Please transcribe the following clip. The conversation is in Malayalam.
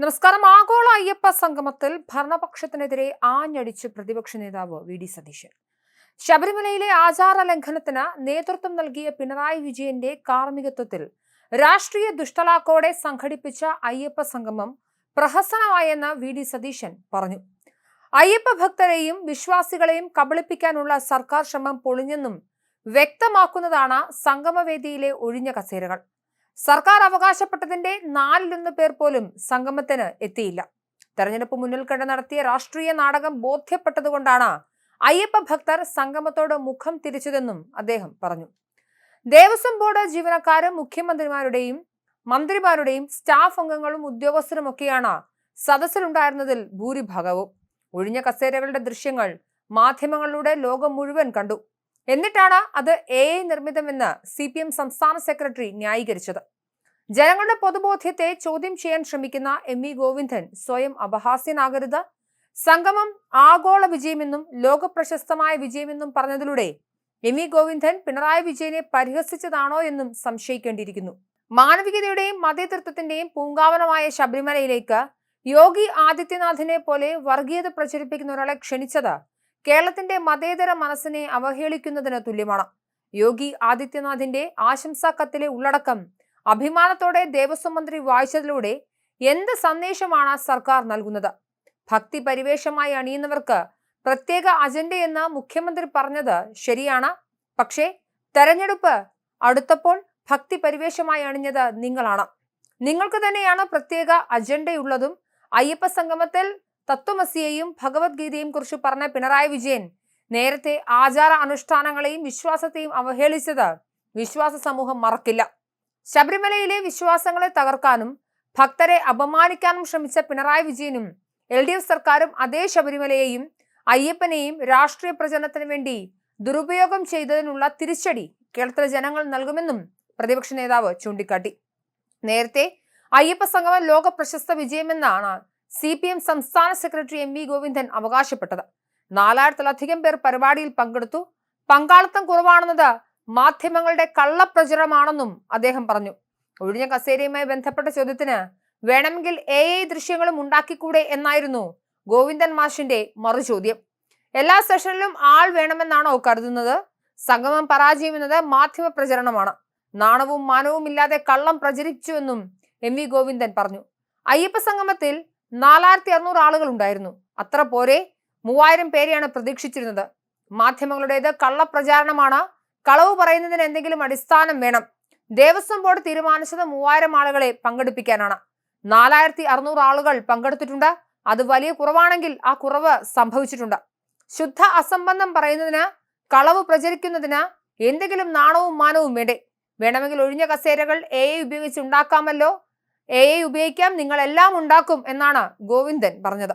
നമസ്കാരം. ആഗോള അയ്യപ്പ സംഗമത്തിൽ ഭരണപക്ഷത്തിനെതിരെ ആഞ്ഞടിച്ച് പ്രതിപക്ഷ നേതാവ് വി. ഡി. സതീശൻ. ശബരിമലയിലെ ആചാര ലംഘനത്തിന് നേതൃത്വം നൽകിയ പിണറായി വിജയന്റെ കാർമ്മികത്വത്തിൽ രാഷ്ട്രീയ ദുഷ്ടലാക്കോടെ സംഘടിപ്പിച്ച അയ്യപ്പ സംഗമം പ്രഹസനമായെന്ന് വി. ഡി. സതീശൻ പറഞ്ഞു. അയ്യപ്പ ഭക്തരെയും വിശ്വാസികളെയും കബളിപ്പിക്കാനുള്ള സർക്കാർ ശ്രമം പൊളിഞ്ഞെന്നും വ്യക്തമാക്കുന്നതാണ് സംഗമവേദിയിലെ ഒഴിഞ്ഞ കസേരകൾ. സർക്കാർ അവകാശപ്പെട്ടതിന്റെ നാലിലൊന്ന് പേർ പോലും സംഗമത്തിന് എത്തിയില്ല. തെരഞ്ഞെടുപ്പ് മുന്നിൽ കണ്ട് നടത്തിയ രാഷ്ട്രീയ നാടകം ബോധ്യപ്പെട്ടതുകൊണ്ടാണ് അയ്യപ്പ ഭക്തർ സംഗമത്തോട് മുഖം തിരിച്ചതെന്നും അദ്ദേഹം പറഞ്ഞു. ദേവസ്വം ബോർഡ് ജീവനക്കാരും മുഖ്യമന്ത്രിമാരുടെയും മന്ത്രിമാരുടെയും സ്റ്റാഫ് അംഗങ്ങളും ഉദ്യോഗസ്ഥരുമൊക്കെയാണ് സദസ്സിലുണ്ടായിരുന്നതിൽ ഭൂരിഭാഗവും. ഒഴിഞ്ഞ കസേരകളുടെ ദൃശ്യങ്ങൾ മാധ്യമങ്ങളിലൂടെ ലോകം മുഴുവൻ കണ്ടു. എന്നിട്ടാണ് അത് എ ഐ നിർമ്മിതമെന്ന് സി പി എം സംസ്ഥാന സെക്രട്ടറി ന്യായീകരിച്ചത്. ജനങ്ങളുടെ പൊതുബോധ്യത്തെ ചോദ്യം ചെയ്യാൻ ശ്രമിക്കുന്ന എം ഇ ഗോവിന്ദൻ സ്വയം അപഹാസ്യനാകരുത്. സംഗമം ആഗോള വിജയമെന്നും ലോകപ്രശസ്തമായ വിജയമെന്നും പറഞ്ഞതിലൂടെ എം ഇ ഗോവിന്ദൻ പിണറായി വിജയനെ പരിഹസിച്ചതാണോ എന്നും സംശയിക്കേണ്ടിയിരിക്കുന്നു. മാനവികതയുടെയും മതേതൃത്വത്തിന്റെയും പൂങ്കാവനമായ ശബരിമലയിലേക്ക് യോഗി ആദിത്യനാഥിനെ പോലെ വർഗീയത പ്രചരിപ്പിക്കുന്ന ഒരാളെ ക്ഷണിച്ചത് കേരളത്തിന്റെ മതേതര മനസ്സിനെ അവഹേളിക്കുന്നതിന് തുല്യമാണ്. യോഗി ആദിത്യനാഥിന്റെ ആശംസാ കത്തിലെ ഉള്ളടക്കം അഭിമാനത്തോടെ ദേവസ്വം മന്ത്രി വായിച്ചതിലൂടെ എന്ത് സന്ദേശമാണ് സർക്കാർ നൽകുന്നത്? ഭക്തി പരിവേഷമായി അണിയുന്നവർക്ക് പ്രത്യേക അജണ്ടയെന്ന് മുഖ്യമന്ത്രി പറഞ്ഞത് ശരിയാണ്. പക്ഷേ തെരഞ്ഞെടുപ്പ് അടുത്തപ്പോൾ ഭക്തി പരിവേഷമായി അണിഞ്ഞത് നിങ്ങളാണ്. നിങ്ങൾക്ക് തന്നെയാണ് പ്രത്യേക അജണ്ടയുള്ളതും അയ്യപ്പ സംഗമത്തിൽ തത്വമസിയെയും ഭഗവത്ഗീതയും കുറിച്ച് പറഞ്ഞ പിണറായി വിജയൻ നേരത്തെ ആചാര അനുഷ്ഠാനങ്ങളെയും വിശ്വാസത്തെയും അവഹേളിച്ചത് വിശ്വാസ സമൂഹം മറക്കില്ല. ശബരിമലയിലെ വിശ്വാസങ്ങളെ തകർക്കാനും ഭക്തരെ അപമാനിക്കാനും ശ്രമിച്ച പിണറായി വിജയനും എൽ ഡി എഫ് സർക്കാരും അതേ ശബരിമലയെയും അയ്യപ്പനെയും രാഷ്ട്രീയ പ്രചരണത്തിന് വേണ്ടി ദുരുപയോഗം ചെയ്തതിനുള്ള തിരിച്ചടി കേരളത്തിലെ ജനങ്ങൾ നൽകുമെന്നും പ്രതിപക്ഷ നേതാവ് ചൂണ്ടിക്കാട്ടി. നേരത്തെ അയ്യപ്പ സംഗമം ലോക പ്രശസ്ത വിജയമെന്നാണ് സി പി എം സംസ്ഥാന സെക്രട്ടറി എം വി ഗോവിന്ദൻ അവകാശപ്പെട്ടത്. നാലായിരത്തിലധികം പേർ പരിപാടിയിൽ പങ്കെടുത്തു. പങ്കാളിത്തം കുറവാണെന്നത് മാധ്യമങ്ങളുടെ കള്ളപ്രചരമാണെന്നും അദ്ദേഹം പറഞ്ഞു. ഒഴിഞ്ഞ കസേരയുമായി ബന്ധപ്പെട്ട ചോദ്യത്തിന് വേണമെങ്കിൽ എ ഐ ദൃശ്യങ്ങളും ഉണ്ടാക്കിക്കൂടെ എന്നായിരുന്നു ഗോവിന്ദൻ മാഷിന്റെ മറുചോദ്യം. എല്ലാ സെഷനിലും ആൾ വേണമെന്നാണോ കരുതുന്നത്? സംഗമം പരാജയം എന്നത് മാധ്യമ പ്രചരണമാണ്. നാണവും മാനവും ഇല്ലാതെ കള്ളം പ്രചരിച്ചുവെന്നും എം വി ഗോവിന്ദൻ പറഞ്ഞു. അയ്യപ്പ സംഗമത്തിൽ നാലായിരത്തി അറുന്നൂറ് ആളുകൾ ഉണ്ടായിരുന്നു അത്ര പോരെ മൂവായിരം പേരെയാണ് പ്രതീക്ഷിച്ചിരുന്നത്. മാധ്യമങ്ങളുടേത് കള്ളപ്രചാരണമാണ്. കളവ് പറയുന്നതിന് എന്തെങ്കിലും അടിസ്ഥാനം വേണം. ദേവസ്വം ബോർഡ് തീരുമാനിച്ചത് മൂവായിരം ആളുകളെ പങ്കെടുപ്പിക്കാനാണ്. നാലായിരത്തി അറുന്നൂറ് ആളുകൾ പങ്കെടുത്തിട്ടുണ്ട്. അത് വലിയ കുറവാണെങ്കിൽ ആ കുറവ് സംഭവിച്ചിട്ടുണ്ട്. ശുദ്ധ അസംബന്ധം പറയുന്നതിന് കളവ് പ്രചരിക്കുന്നതിന് എന്തെങ്കിലും നാണവും മാനവും വേണ്ടേ? വേണമെങ്കിൽ ഒഴിഞ്ഞ കസേരകൾ എ ഉപയോഗിച്ച് ഉണ്ടാക്കാമല്ലോ? എ ഐ ഉപയോഗിക്കാം നിങ്ങൾ എല്ലാം ഉണ്ടാക്കും എന്നാണ് ഗോവിന്ദൻ പറഞ്ഞത്.